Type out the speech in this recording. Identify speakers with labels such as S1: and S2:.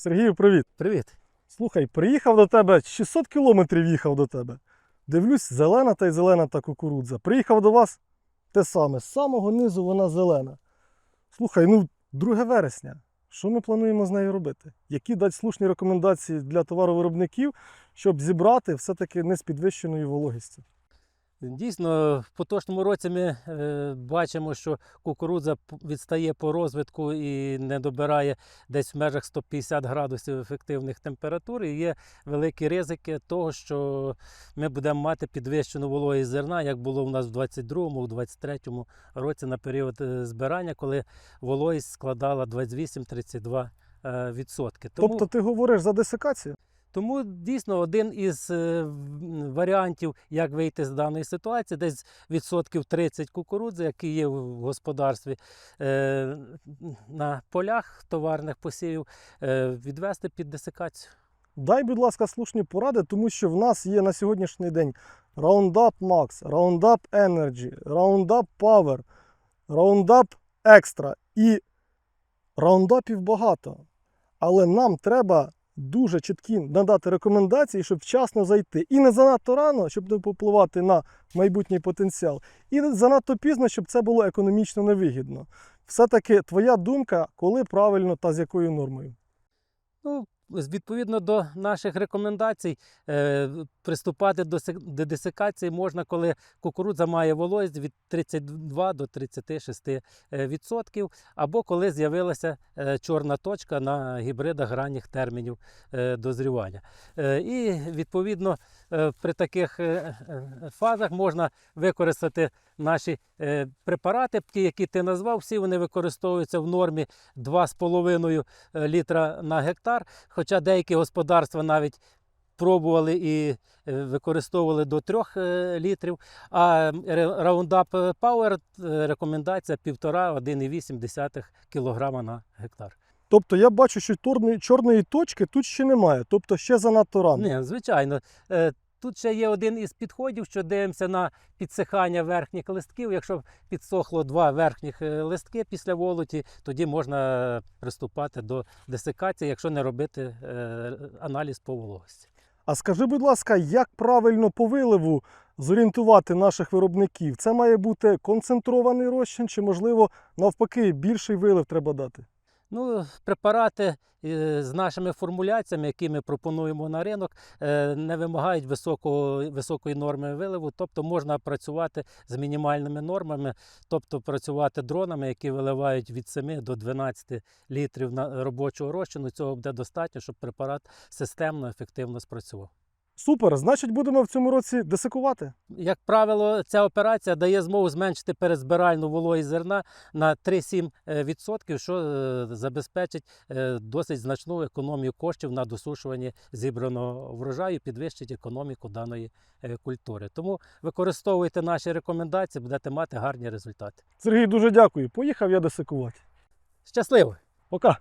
S1: Сергію, привіт.
S2: Привіт.
S1: Слухай, приїхав до тебе, 600 кілометрів їхав до тебе. Дивлюсь, зелена та й зелена та кукурудза. Приїхав до вас те саме. З самого низу вона зелена. Слухай, ну 2 вересня. Що ми плануємо з нею робити? Які дати слушні рекомендації для товаровиробників, щоб зібрати все-таки не з підвищеною вологістю?
S2: Дійсно, в поточному році ми е, бачимо, що кукурудза відстає по розвитку і не добирає десь в межах 150 градусів ефективних температур. І є великі ризики того, що ми будемо мати підвищену вологість зерна, як було у нас в 22-му, у 23-му році на період е, збирання, коли вологість складала 28-32%. е. Тому...
S1: Тобто ти говориш за десикацію?
S2: Тому дійсно один із е, варіантів, як вийти з даної ситуації, десь відсотків 30 кукурудзи, які є в господарстві е, на полях товарних посівів, е, відвести під десикацію.
S1: Дай, будь ласка, слушні поради, тому що в нас є на сьогоднішній день Roundup Max, Roundup Energy, Roundup Power, Roundup Extra. І раундапів багато. Але нам треба дуже чіткі надати рекомендації, щоб вчасно зайти. І не занадто рано, щоб не попливати на майбутній потенціал, і не занадто пізно, щоб це було економічно невигідно. Все-таки твоя думка, коли правильно та з якою нормою?
S2: Ну, відповідно до наших рекомендацій, е, приступати до, десикації можна, коли кукурудза має вологість від 32 до 36 е, відсотків, або коли з'явилася е, чорна точка на гібридах ранніх термінів дозрівання. І відповідно при таких фазах можна використати наші е, препарати, ті, які ти назвав, всі вони використовуються в нормі 2,5 е, літра на гектар. Хоча деякі господарства навіть пробували і е, використовували до 3 літрів. А Roundup Power рекомендація 1,5-1,8 кг на гектар.
S1: Тобто я бачу, що чорної, чорної точки тут ще немає, тобто ще занадто рано.
S2: Ні, звичайно. Тут ще є один із підходів, що дивимося на підсихання верхніх листків. Якщо підсохло два верхніх е, листки після волоті, тоді можна приступати до десикації, якщо не робити е, аналіз по вологості.
S1: А скажи, будь ласка, як правильно по виливу зорієнтувати наших виробників? Це має бути концентрований розчин, чи, можливо, навпаки, більший вилив треба дати?
S2: Ну, препарати е, з нашими формуляціями, які ми пропонуємо на ринок, е, не вимагають високого, високої норми виливу, тобто можна працювати з мінімальними нормами, тобто працювати дронами, які виливають від 7 до 12 літрів на робочого розчину. Цього буде достатньо, щоб препарат системно, ефективно спрацював.
S1: Супер, значить, будемо в цьому році десикувати.
S2: Як правило, ця операція дає змогу зменшити перезбиральну вологість зерна на 3-7%, що е, забезпечить е, досить значну економію коштів на досушуванні зібраного врожаю, підвищить економіку даної е, культури. Тому використовуйте наші рекомендації, будете мати гарні результати.
S1: Сергій, дуже дякую. Поїхав я десикувати.
S2: Щасливо!
S1: Пока.